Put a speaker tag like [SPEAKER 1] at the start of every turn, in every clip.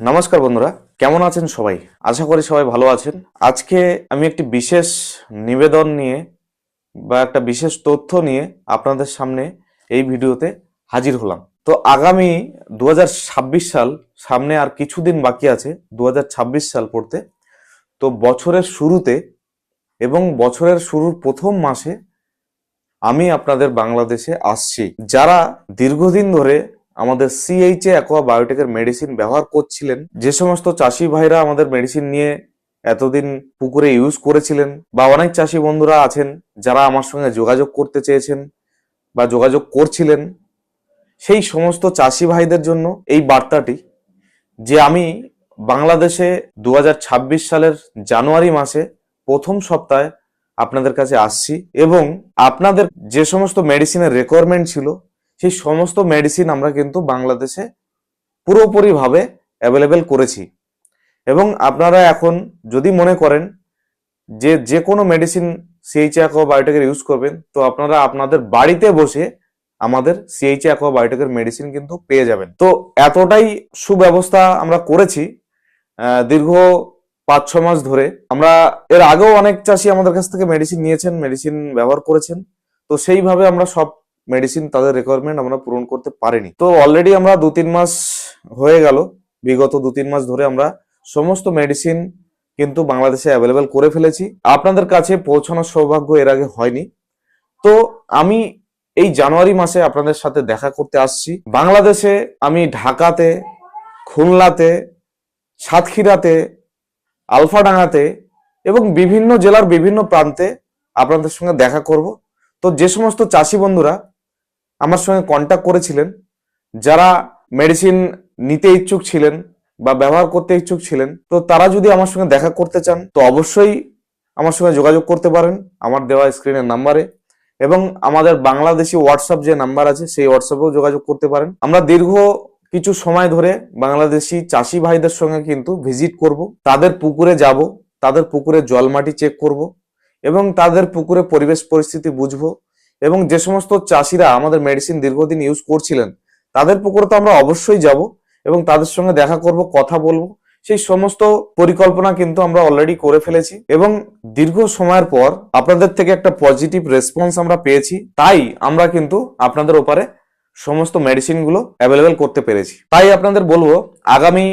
[SPEAKER 1] নমস্কার বন্ধুরা, কেমন আছেন সবাই? আশা করি সবাই ভালো আছেন। আজকে আমি একটি বিশেষ নিবেদন নিয়ে বা একটা বিশেষ তথ্য নিয়ে আপনাদের সামনে এই ভিডিওতে হাজির হলাম। তো আগামী দু হাজার ছাব্বিশ সাল, সামনে আর কিছুদিন বাকি আছে দু হাজার ছাব্বিশ সাল পড়তে। তো বছরের শুরুতে এবং বছরের শুরুর প্রথম মাসে আমি আপনাদের বাংলাদেশে আসছি। যারা দীর্ঘদিন ধরে আমাদের সিএইচএ অ্যাকোয়া বায়োটেকের মেডিসিন ব্যবহার করছিলেন। যে সমস্ত চাষি ভাইরা আমাদের মেডিসিন নিয়ে এতদিন পুকুরে ইউজ করেছিলেন বা অনেক চাষি বন্ধুরা আছেন যারা আমার সঙ্গে যোগাযোগ করতে চেয়েছেন বা যোগাযোগ করছিলেন, সেই সমস্ত চাষি ভাইদের জন্য এই বার্তাটি যে আমি বাংলাদেশে দু হাজার ছাব্বিশ সালের জানুয়ারি মাসে প্রথম সপ্তাহে আপনাদের কাছে আসছি এবং আপনাদের যে সমস্ত মেডিসিনের রিকোয়ারমেন্ট ছিল সেই সমস্ত মেডিসিন আমরা কিন্তু বাংলাদেশে পুরোপুরিভাবে অ্যাভেলেবেল করেছি। এবং আপনারা এখন যদি মনে করেন যে যে কোনো মেডিসিন সিএইচ অ্যাকোয়া বায়োটেকের ইউজ করবেন, তো আপনারা আপনাদের বাড়িতে বসে আমাদের সিএইচ অ্যাকোয়া বায়োটেকের মেডিসিন কিন্তু পেয়ে যাবেন। তো এতটাই সুব্যবস্থা আমরা করেছি দীর্ঘ পাঁচ ছ মাস ধরে। আমরা এর আগেও অনেক চাষি আমাদের কাছ থেকে মেডিসিন নিয়েছেন মেডিসিন ব্যবহার করেছেন। তো সেইভাবে আমরা সব মেডিসিন তাদের রিকোয়ারমেন্ট আমরা পূরণ করতে পারিনি। তো অলরেডি আমরা দু তিন মাস হয়ে গেল। বিগত দু তিন মাস ধরে আমরা সমস্ত মেডিসিন কিন্তু বাংলাদেশে অ্যাভেলেবেল করে ফেলেছি। আপনাদের কাছে পৌঁছানোর সৌভাগ্য এর আগে হয়নি। তো আমি এই জানুয়ারি মাসে আপনাদের সাথে দেখা করতে আসছি। বাংলাদেশে আমি ঢাকাতে, খুলনাতে, সাতক্ষীরাতে, আলফাডাঙ্গাতে এবং বিভিন্ন জেলার বিভিন্ন প্রান্তে আপনাদের সঙ্গে দেখা করব। তো যে সমস্ত চাষি বন্ধুরা আমার সঙ্গে কন্ট্যাক্ট করেছিলেন, যারা মেডিসিন নিতে ইচ্ছুক ছিলেন বা ব্যবহার করতে ইচ্ছুক ছিলেন, তো তারা যদি আমার সঙ্গে দেখা করতে চান, তো অবশ্যই আমার সঙ্গে যোগাযোগ করতে পারেন আমার দেওয়া স্ক্রিনের নাম্বারে এবং আমাদের বাংলাদেশি হোয়াটসঅ্যাপ যে নাম্বার আছে, সেই হোয়াটসঅ্যাপেও যোগাযোগ করতে পারেন। আমরা দীর্ঘ কিছু সময় ধরে বাংলাদেশি চাষি ভাইদের সঙ্গে কিন্তু ভিজিট করব, তাদের পুকুরে যাব, তাদের পুকুরে জল মাটি চেক করব এবং তাদের পুকুরে পরিবেশ পরিস্থিতি বুঝব এবং যে সমস্ত চাষিরা আমাদের মেডিসিন দীর্ঘদিন ইউজ করছিলেন, তাদের পুকুরে তো আমরা অবশ্যই যাব এবং তাদের সঙ্গে দেখা করব, কথা বলব। সেই সমস্ত পরিকল্পনা কিন্তু আমরা অলরেডি করে ফেলেছি এবং দীর্ঘ সময়ের পর আপনাদের থেকে একটা পজিটিভ রেসপন্স আমরা পেয়েছি। তাই আমরা কিন্তু আপনাদের ওপারে সমস্ত মেডিসিনগুলো অ্যাভেলেবেল করতে পেরেছি। তাই আপনাদের বলব, আগামী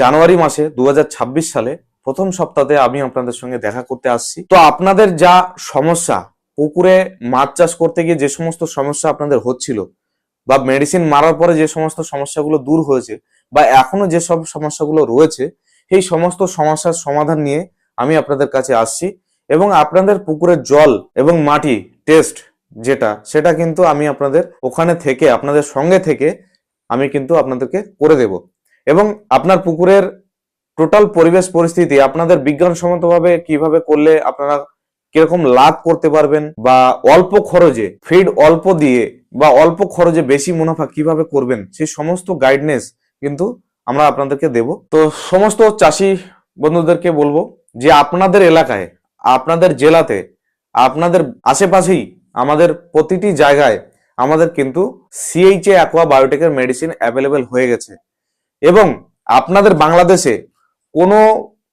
[SPEAKER 1] জানুয়ারি মাসে দু হাজার ছাব্বিশ সালে প্রথম সপ্তাহে আমি আপনাদের সঙ্গে দেখা করতে আসছি। তো আপনাদের যা সমস্যা পুকুরে মাছ চাষ করতে গিয়ে যে সমস্ত সমস্যা আপনাদের হচ্ছিল বা মেডিসিন মারার পরে যে সমস্ত সমস্যাগুলো দূর হয়েছে বা এখনও যে সব সমস্যাগুলো রয়েছে, সেই সমস্ত সমস্যার সমাধান নিয়ে আমি আপনাদের কাছে আসছি এবং আপনাদের পুকুরের জল এবং মাটি টেস্ট যেটা, সেটা কিন্তু আমি আপনাদের ওখানে থেকে, আপনাদের সঙ্গে থেকে আমি কিন্তু আপনাদেরকে করে দেব। এবং আপনার পুকুরের টোটাল পরিবেশ পরিস্থিতি, আপনাদের বিজ্ঞানসম্মতভাবে কীভাবে করলে আপনারা কীরকম লাভ করতে পারবেন বা অল্প খরচে ফিড অল্প দিয়ে বা অল্প খরচে বেশি মুনাফা কীভাবে করবেন সেই সমস্ত গাইডনেস কিন্তু আমরা আপনাদেরকে দেব। তো সমস্ত চাষি বন্ধুদেরকে বলব যে আপনাদের এলাকায়, আপনাদের জেলাতে, আপনাদের আশেপাশেই, আমাদের প্রতিটি জায়গায় আমাদের কিন্তু সিএইচএ অ্যাকোয়া বায়োটেকের মেডিসিন অ্যাভেলেবেল হয়ে গেছে। এবং আপনাদের বাংলাদেশে কোনো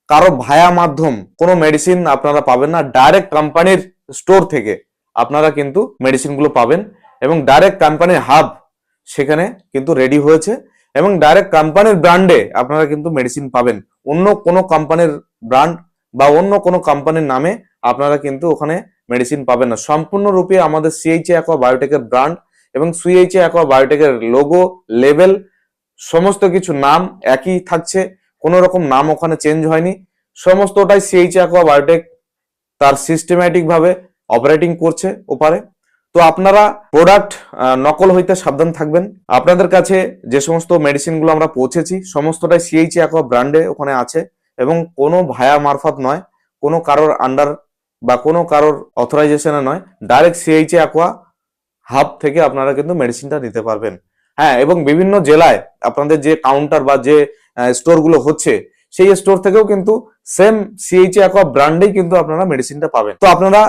[SPEAKER 1] কারও ভায়া মাধ্যম, কোনো মেডিসিন আপনারা পাবেন না ডাইরেক্ট কোম্পানির স্টোর থেকে আপনারা কিন্তু মেডিসিনগুলো পাবেন এবং ডাইরেক্ট কোম্পানির হাব সেখানে কিন্তু রেডি হয়েছে এবং ডাইরেক্ট কোম্পানির ব্র্যান্ডে আপনারা কিন্তু মেডিসিন পাবেন। অন্য কোনো কোম্পানির ব্র্যান্ড বা অন্য কোনো কোম্পানির নামে আপনারা কিন্তু ওখানে মেডিসিন পাবেন না। সম্পূর্ণরূপে আমাদের সিএইচএ অ্যাকোয়া বায়োটেকের ব্র্যান্ড এবং সিএইচএ অ্যাকোয়া বায়োটেকের লোগো লেভেল সমস্ত কিছু নাম একই থাকছে। কোনো রকম নাম ওখানে চেঞ্জ হয়নি। সমস্তটাই সিএইচ অ্যাকোয়া বায়োটেক তার সিস্টেম্যাটিক ভাবে অপারেটিং করছে ওপারে। তো আপনারা প্রোডাক্ট নকল হইতে সাবধান থাকবেন। আপনাদের কাছে যে সমস্ত মেডিসিনগুলো আমরা পৌঁছেছি, সমস্তটাই সিএইচ অ্যাকোয়া ব্র্যান্ডে ওখানে আছে এবং কোনো ভায়া মারফত নয়, কোনো কারোর আন্ডার বা কোনো কারোর অথরাইজেশনে নয়। ডাইরেক্ট সিএইচ অ্যাকোয়া হাব থেকে আপনারা কিন্তু মেডিসিনটা নিতে পারবেন। হ্যাঁ এবং বিভিন্ন জেলায় আপনাদের যে কাউন্টার বা যে স্টোরগুলো হচ্ছে, সেই স্টোর থেকেও কিন্তু সেম সিএইচ অ্যাকোয়া ব্র্যান্ডেই কিন্তু আপনারা মেডিসিনটা পাবেন। তো আপনারা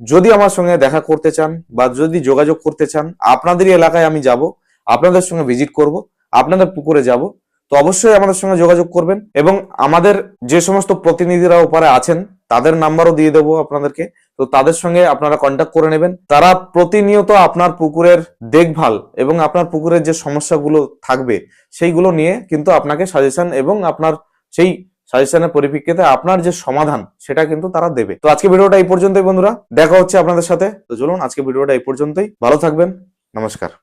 [SPEAKER 1] যদি আমার সঙ্গে দেখা করতে চান বা যদি যোগাযোগ করতে চান আপনাদেরই এলাকায় আমি যাব, আপনাদের সঙ্গে ভিজিট করব, আপনাদের পুকুরে যাব তো অবশ্যই আমাদের সঙ্গে যোগাযোগ করবেন এবং আমাদের যে সমস্ত প্রতিনিধিরা ওপারে আছেন, তাদের নাম্বারও দিয়ে দেবো আপনাদেরকে। তো তাদের সঙ্গে আপনারা কন্ট্যাক্ট করে নেবেন। তারা প্রতিনিয়ত আপনার পুকুরের দেখভাল এবং আপনার পুকুরের যে সমস্যাগুলো থাকবে, সেইগুলো নিয়ে কিন্তু আপনাকে সাজেশন এবং আপনার সেই সাজেশনের পরিপ্রেক্ষিতে আপনার যে সমাধান, সেটা কিন্তু তারা দেবে। তো আজকে ভিডিওটা এই পর্যন্তই বন্ধুরা। দেখা হচ্ছে আপনাদের সাথে। তো চলুন, আজকে ভিডিওটা এই পর্যন্তই। ভালো থাকবেন। নমস্কার।